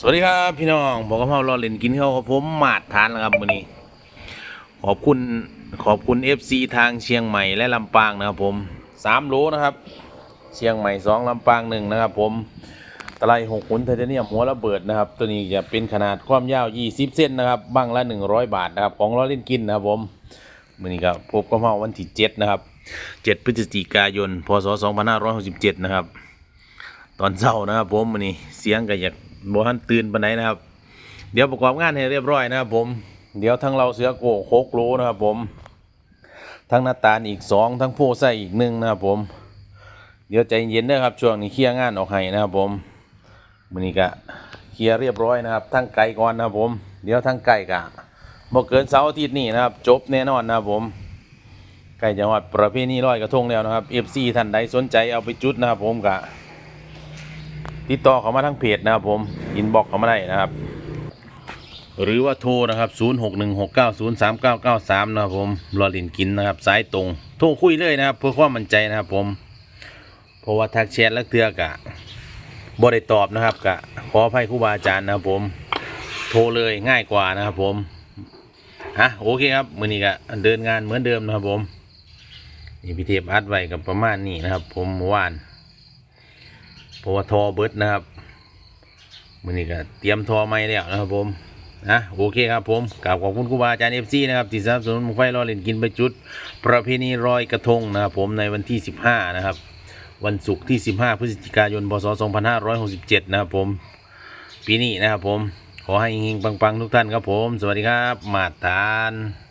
สวัสดีครับพี่น้องบอกกับเรารอเล่นกินข้าวกับผมมาดทานนะครับวันนี้ ขอบคุณขอบคุณ FC ทางเชียงใหม่และลำปางนะครับผมสามโลนะครับ เชียงใหม่สองลำปางหนึ่งนะครับผมตะไลหกขุนไทเทเนียมหัวระเบิดนะครับตัวนี้จะเป็นขนาดความยาว 20เซนนะครับบังละ 100 บาทนะครับของราเล่นกินนะครับผมวันนี้ก็พบกับเราวันที่7นะครับ7พฤศจิกายนพศ2567นะครับตอนเช้านะครับผมวันนี้เสียงก็อยาก บ่ทันตื่นปานใดนะครับ เดี๋ยวประกอบงานให้เรียบร้อยนะครับ ผมเดี๋ยวทั้งเราเสือโกโคกโลนะครับ ผม ทั้งหน้าตาลอีกสองทั้งโพไส้อีกหนึ่งนะครับ ผม เดี๋ยวใจเย็นนะครับ ช่วงนี้เคลียร์งานออกให้นะครับ ผมวันนี้ก็เคลียร์เรียบร้อยนะครับ ทั้งไก่ก่อนนะครับ ผม เดี๋ยวทั้งไก่กะบ่เกินเสาร์อาทิตย์นี้นะครับ จบแน่นอนนะครับผมไก่จังหวัดประเพณีลอยกระทงแล้วนะครับ FC ท่านใดสนใจเอาไปจุดนะครับผมกะ ติดต่อเขามาทางเพจนะครับผมอินบ็อกเขามาได้นะครับ หรือว่าโทรนะครับ0616903993นะครับผมรอลินกินนะครับสายตรงโทรคุยเลยนะครับ เพื่อความมั่นใจนะครับผมเพราะว่าทักแชทแล้วเตือกะบ่ได้ตอบนะครับกะขออภัยครูบาอาจารย์นะครับผม โทรเลยง่ายกว่านะครับผมฮะโอเคครับมือนี้ก็เดินงานเหมือนเดิมนะครับผมนี่พี่เทพอัดไว้กับประมาณนี้นะครับ ผมเมื่อวาน เพราะว่าทอเบิดนะครับมันนี้ก็เตรียมทอไม้แล้วนะครับผมนะโอเคครับผมกราบขอบคุณครูบาอาจารย์เอฟซีนะครับที่สนับสนุนมงไฟรอเล่นกินไปจุด ประเพณีรอยกระทงนะครับผมในวันที่ 15 นะครับ วันศุกร์ที่ 15 พฤศจิกายน พศ 2567 นะครับผม ปีนี้นะครับผม ขอให้เฮงๆปัง ๆ ทุกท่านครับผม สวัสดีครับ มาตาน